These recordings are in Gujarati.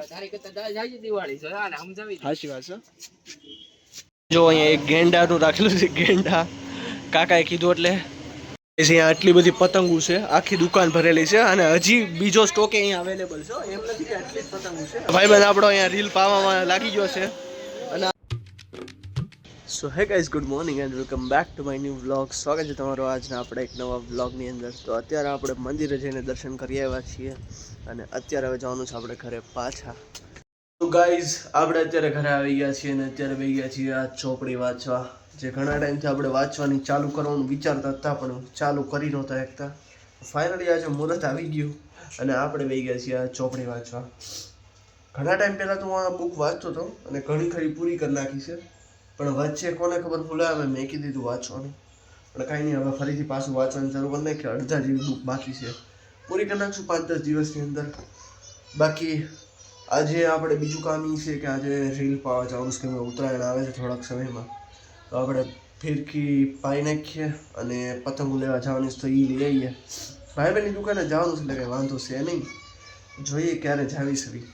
તારી કરતા દા- દિવાળી છે. હાલે સમજાવી દે. વાત છે. જો અહીંયા એક ગેંડાનું રાખેલું છે ગેંડા. કાકાએ કીધું એટલે. પછી અહીંયા આટલી બધી પતંગો છે આખી દુકાન ભરેલી છે અને હજી બીજો સ્ટોક અહીંયા અવેલેબલ છે. એમ નથી કે આટલી જ પતંગો છે. ભાઈબંધ આપણો અહીંયા રીલ પાવામાં લાગી ગયો છે. So hey guys good morning and welcome back to my new vlog સ્વાગત છે તમારો આજના આપણે એક નવા વ્લોગની અંદર. તો અત્યારે આપણે મંદિરે જઈને દર્શન કરી આવ્યા છીએ અને અત્યારે હવે જવાનું છે આપણે ઘરે પાછા. તો ગાઈઝ આપણે અત્યારે ઘરે આવી ગયા છીએ અને અત્યારે બે ગયા છીએ આ ચોપડી વાંચવા. જે ઘણા ટાઈમથી આપણે વાંચવાની ચાલુ કરવાનું વિચારતા હતા, પણ ચાલુ કરી નહોતા એકતા. ફાઇનલી આજે મુહૂર્ત આવી ગયું અને આપણે બે ગયા છીએ આ ચોપડી વાંચવા. ઘણા ટાઈમ પહેલાં તો હું આ બુક વાંચતો હતો અને ઘણી ખરી પૂરી કરી નાખી છે. પણ વચ્ચે કોને ખબર ભૂલાય મેં મેકી દીધું વાંચવાનું. પણ કાંઈ નહીં, હવે ફરીથી પાછું વાંચવાની જરૂર નહીં કે અડધા જેવી બુક બાકી છે. પૂરી કરી નાખશું પાંચ દસ દિવસની અંદર. બાકી આજે આપણે બીજું કામ એ છે કે આજે રીલ પાવા જવાનું છે કે ઉત્તરાયણ આવે છે થોડાક સમયમાં. તો આપણે ફિરકી પાઈ નાખીએ અને પતંગો લેવા જવાની તો એ લઈ આવીએ. ભાઈ બહેનની દુકાને જવાનું છે એટલે કંઈ વાંધો છે નહીં. જોઈએ ક્યારે જાવી સવી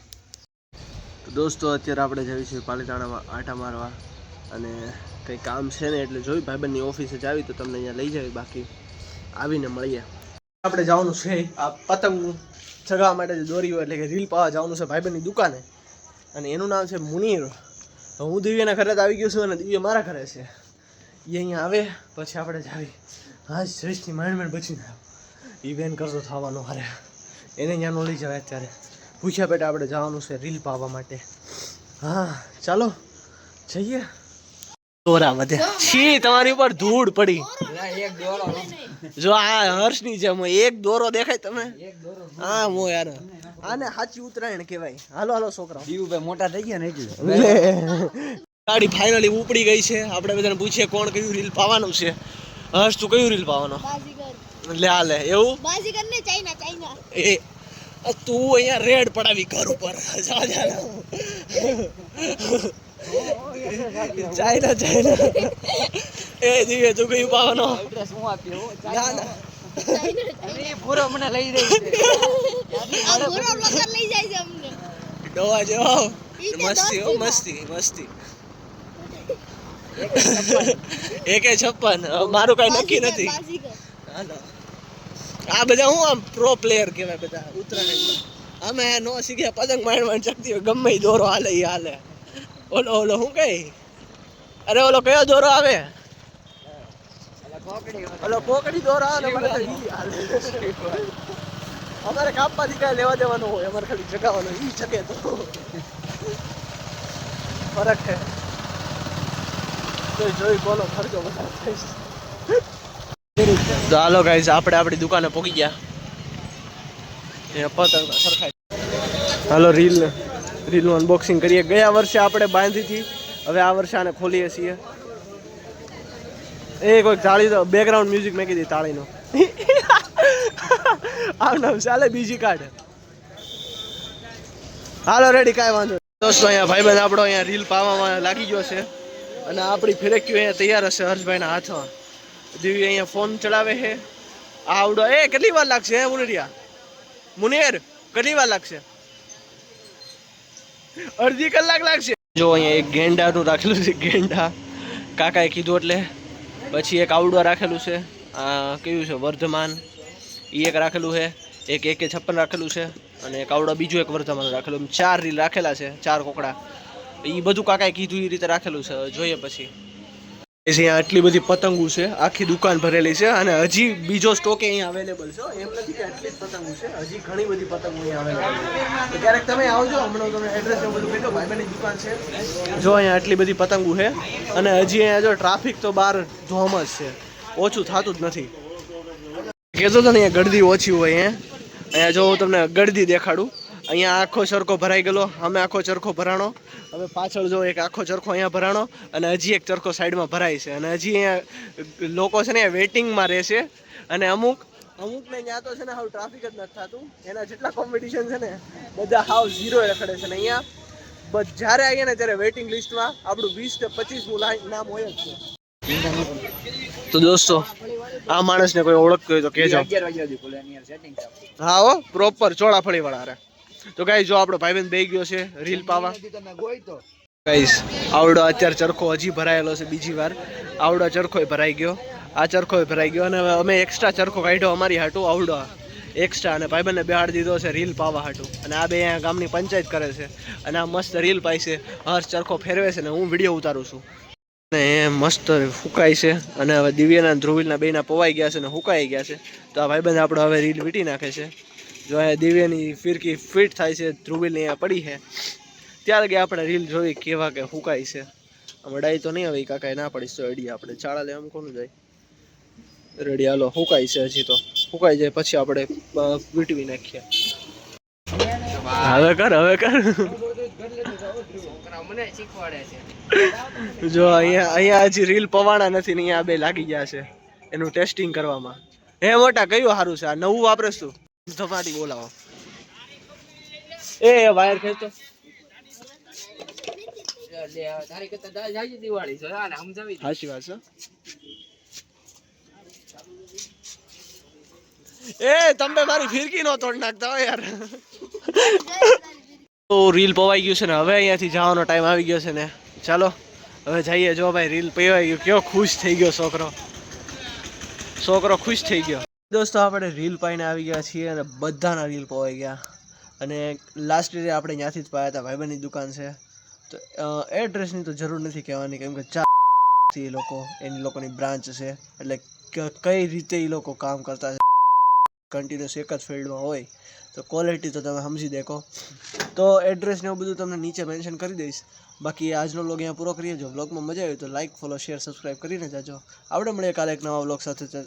દોસ્તો, અત્યારે આપણે જઈએ છીએ પાલીતાણામાં આટા મારવા. અને કંઈ કામ છે ને એટલે જોઈ ભાઈબંધની ઓફિસે જાવી તો તમને અહીંયા લઈ જાવી બાકી. આવીને મળીએ. આપણે જવાનું છે આ પતંગ ચગાવવા માટે જે દોરી એટલે કે રીલ પાવા જવાનું છે ભાઈબંધની દુકાને. અને એનું નામ છે મુનીર. હું દિવ્યના ઘરે જ આવી ગયો છું અને દિવ્ય મારા ઘરે છે. એ અહીંયા આવે, પછી આપણે જાવી. હા શ્રેષ્ઠની માંડ માંડ બચીને એ બેન કરતો થવાનો હારે. એને અહીંયા નો લઈ જવાય અત્યારે. પૂછ્યા બેટા આપણે જવાનું છે રીલ પાવા માટે. હા, ચાલો, જઈએ. દોરા વધે. છી તમારી ઉપર ધૂળ પડી. એક જો આ હર્ષની જેમ એક દોરો દેખાય તમે હા. મો યાર. આને સાચી ઉત્તરાયણ કહેવાય. હાલો હાલો છોકરા દીવુભાઈ મોટા થઈ ગયા ને એટલે. ગાડી ફાઇનલી ઉપડી ગઈ છે. આપણે બધાને પૂછીએ કોણ કયું રીલ પાવાનું છે. હર્ષ તું કયું રીલ પાવાનો? બાજીગર. લે હાલે એવું? બાજીગર ને ચાઇના ચાઇના. એ તું અહીંયા રેડ પડાવી ઘર ઉપર. જા જા. China China. એ દીવે તું કયું પાવાનો. એડ્રેસ હું આપ્યો? ના ના. અરે, પૂરો મને લઈ રહી છે. આ ગોરો લઈ જાય છે અમને. ડોવા જેવો. મસ્તી હો મસ્તી મસ્તી. એકે છપ્પન. મારું કઈ નક્કી નથી. આ બધા હું આમ પ્રો પ્લેયર કહેવાય બધા ઉત્તરાયણમાં. અમે નો શીખ્યા પતંગ માંડ શક્તિ ગમે દોરો હાલે હાલે. ઓલો ઓલો, શું કઈ અરે ઓલો કયો દોરો આવે? ઓલો કોકડી દોરો આવે અમારે કામ તો કાપવાથી કાંઈ લેવા દેવાનું હોય, અમારે ખાલી જગાવવાનું ઈ શકે તો. ફરક છે. જોઈ જોઈ બોલો ખર્ચો બધા. તો હાલો ગાઈઝ આપણે આપણી દુકાને પહોંચી ગયા. એ પતંગ સરખાઈ હાલો, રીલ રીલનું અનબોક્સિંગ કરીએ. ગયા વર્ષે આપણે બાંધી હતી હવે આ વર્ષે આને ખોલીએ છીએ. એ કોઈ તાળી તો બેકગ્રાઉન્ડ મ્યુઝિક મેં કીધી તાળીનો. આવ નામ ચાલે બીજી કાઢે. હાલો રેડી કાંઈ વાંધો. દોસ્તો, અહીંયા ભાઈબંધ આપણો અહીંયા રીલ પાવામાં લાગી ગયો છે. અને આપણી ફિરક્યું અહીંયા તૈયાર હશે હર્ષભાઈના હાથમાં. દિવ્ય અહીંયા ફોન ચડાવે છે. આવડો એ, કેટલી વાર લાગશે, હે, મુનિરિયા? મુનેર, કેટલી વાર લાગશે? અડધી કલાક લાગશે. જો અહીંયા એક ગેંડાનું રાખેલું છે, ગેંડા. કાકાએ કીધું એટલે પછી એક આવડો રાખેલું છે. આ કયું છે? વર્ધમાન. એ એક રાખેલું છે. એક એક છપ્પન રાખેલું છે અને એક આવડો બીજું એક વર્ધમાન રાખેલું. ચાર રીલ રાખેલા છે, ચાર કોકડા. એ બધું કાકાએ કીધું એ રીતે રાખેલું છે. જોઈએ પછી. અહીંયા આટલી બધી પતંગો છે, આખી દુકાન ભરેલી છે અને હજી બીજો સ્ટોક અહીંયા અવેલેબલ છે એમ નથી કે આટલી જ પતંગો છે, હજી ઘણી બધી પતંગો અહીંયા ક્યારેક તમે આવજો, હમણાં તમે એડ્રેસ એવું બધું કહેજો ભાઈબંધની દુકાન છે. જો અહીંયા આટલી બધી પતંગો છે અને હજી અહીંયા જો ટ્રાફિક તો બહાર જોમ જ છે. ઓછું થતું જ નથી. કહેતો તો અહીંયા ગળદી ઓછી હોય અહીંયા અહીંયા જો હું તમને ગળદી દેખાડું. અહીંયા આખો ચરખો ભરાઈ ગયેલો, અમે આખો ચરખો ભરાણો. હવે પાછળ જો એક આખો ચરખો અહીંયા ભરાણો અને હજી એક ચરખો સાઈડમાં ભરાય છે. અને હજી અહીંયા લોકો છે ને વેટિંગમાં રહેશે અને અમુક અમુકને ત્યાં તો છે ને હાવ ટ્રાફિક જ નથી થતું. એના જેટલા કોમ્પિટિશન છે ને બધા હાવ ઝીરો રખડે છે. ને અહીંયા બસ જ્યારે આવીએ ને ત્યારે વેઇટિંગ લિસ્ટમાં આપણું વીસ કે પચીસનું નામ હોય જ છે. તો દોસ્તો આ માણસને કોઈ ઓળખતો હોય તો કહેજો. હા હો પ્રોપર ચોળાફળી વાળા રે તો ગાઈઝ જો આપણો ભાઈબંધ બે ગયો છે રીલ પાવા. નથી તમે ગોઈ તો. ગાઈસ આવડો અત્યારે ચરખો હજી ભરાયેલો છે બીજી વાર. આવડો ચરખો ભરાઈ ગયો. આ ચરખો ભરાઈ ગયો અને અમે એક્સ્ટ્રા ચરખો કાઢ્યો અમારી હાટું આવડો એક્સ્ટ્રા અને ભાઈબંધને બેહાડ દીધો છે રીલ પાવા હાટું. અને આ બે અહીંયા ગામની પંચાયત કરે છે. અને આ મસ્ત રીલ પાઈ છે. હર્ષ ચરખો ફેરવે છે ને હું વીડિયો ઉતારું છું. અને એ મસ્ત ફૂંકાય છે. અને હવે દિવ્યાના ધ્રુવિલના ધ્રુવીલના બેના પવાઈ ગયા છે અને હુકાઈ ગયા છે. તો આ ભાઈબંધ આપણો હવે રીલ વીટી નાખે છે. જો આ દિવ્યની ફિરકી ફિટ થાય છે ધ્રુવીલની અહીંયા પડી છે. ત્યારે કે આપણે રીલ જોઈ કેવા કે હુકાય છે. આમ અડાઈ તો નહીં હવે કાકા ના પડીશ તો અડીએ આપણે? ચાળા લેવા કોનું જાય? રેડી હાલો હુકાય છે હજી તો. હુકાઈ જાય પછી આપણે વીટવી નાખીએ. હવે કર હવે કર. જો અહીંયા અહીંયા હજી રીલ પવાણા નથી ને અહીંયા બે લાગી ગયા છે. એનું ટેસ્ટિંગ કરવામાં. હે મોટા કયું સારું છે? આ નવું વાપરેશ? તું ધપાટી બોલાવો. એ વાયર ખેંચતો એ તમે મારી ફિરકી નો તોડ નાખતા યાર. તો રીલ પવાઈ ગયું છે ને હવે અહીંયાથી જવાનો ટાઈમ આવી ગયો છે ને. ચાલો હવે જઈએ. જો ભાઈ રીલ પવાઈ ગયું કેવો ખુશ થઈ ગયો છોકરો. છોકરો ખુશ થઈ ગયો. દોસ્તો, આપણે રીલ પાઈને આવી ગયા છીએ અને બધાના રીલ પવાઈ ગયા. અને લાસ્ટ યરે આપણે ત્યાંથી જ પાયા હતા, ભાઈબંધની દુકાન છે. તો એડ્રેસની તો જરૂર નથી કહેવાની, કેમ કે ચા એ લોકો, એની લોકોની બ્રાન્ચ છે. એટલે કઈ રીતે એ લોકો કામ કરતા છે કન્ટિન્યુઅસ એક જ ફિલ્ડમાં હોય, તો ક્વોલિટી તો તમે સમજી દેખો. તો એડ્રેસ ને એવું બધું તમને નીચે મેન્શન કરી દઈશ. બાકી આજનો વ્લોગ અહીંયા પૂરો કરીએ. જો વ્લોગમાં મજા આવી તો લાઇક ફોલો શેર સબસ્ક્રાઈબ કરીને જાજો. આપણે મળીએ કાલે એક નવા વ્લોગ સાથે.